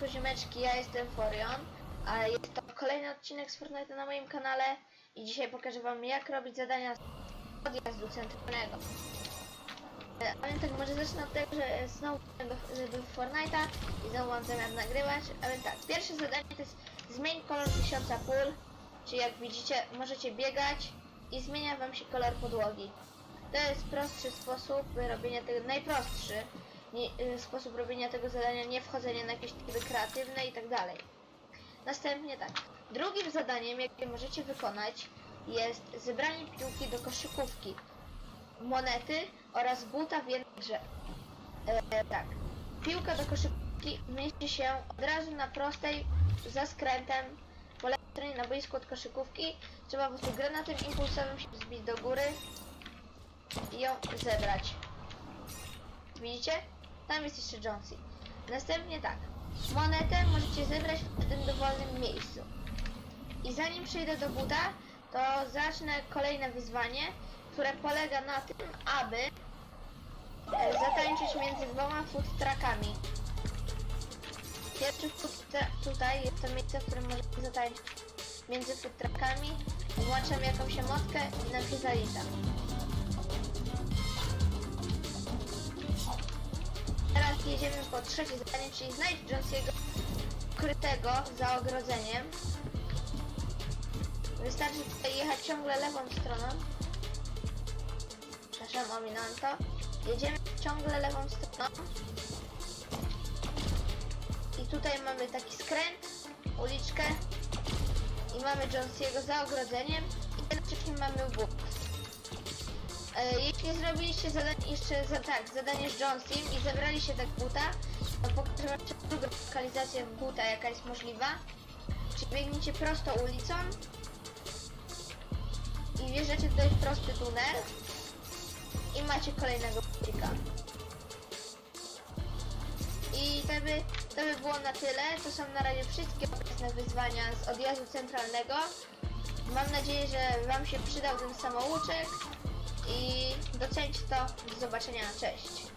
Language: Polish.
Siemanko ziomeczki, ja jestem Forion, a jest to kolejny odcinek z Fortnite na moim kanale i dzisiaj pokażę wam jak robić zadania z odjazdu centralnego. E, A więc tak, może zacznę od tego, że znowu w Fortnite'a i znowu mam zamiar nagrywać. A więc tak, pierwsze zadanie to jest zmień kolor tysiąca pól, czyli jak widzicie możecie biegać i zmienia wam się kolor podłogi. To jest prostszy sposób robienia tego, najprostszy nie, y, sposób robienia tego zadania, nie wchodzenie na jakieś tryby kreatywne i tak dalej. Następnie tak, drugim zadaniem, jakie możecie wykonać jest zebranie piłki do koszykówki, monety oraz buta w jednej. E, tak, piłka do koszykówki mieści się od razu na prostej, za skrętem, po lewej stronie na boisku od koszykówki. Trzeba po prostu granatem impulsowym się wzbić do góry i ją zebrać. Widzicie? Tam jest jeszcze Jonesy. Następnie tak. Monetę możecie zebrać w każdym dowolnym miejscu. I zanim przejdę do buta, to zacznę kolejne wyzwanie, które polega na tym, aby e, zatańczyć między dwoma food truckami. Pierwszy food tutaj jest to miejsce, w którym możecie zatańczyć między food truckami. Włączam jakąś emotkę i nam się zalicza. Teraz jedziemy po trzecie zadanie, czyli znajdź Jonesiego ukrytego za ogrodzeniem. Wystarczy tutaj jechać ciągle lewą stroną. Przepraszam, ominąłem to. Jedziemy ciągle lewą stroną. I tutaj mamy taki skręt, uliczkę. I mamy Jonesiego za ogrodzeniem. I jednocześnie mamy Bóg. E, jeśli zrobiliście zadanie, jeszcze za, tak, zadanie z Jonesem i zebraliście tak buta, to pokażę wam drugą lokalizację buta, jaka jest możliwa. Czyli biegniecie prosto ulicą i wjeżdżacie tutaj w prosty tunel i macie kolejnego butika. I to by, to by było na tyle. To są na razie wszystkie obecne wyzwania z odjazdu centralnego. Mam nadzieję, że Wam się przydał ten samouczek i docencie to. Do zobaczenia, cześć.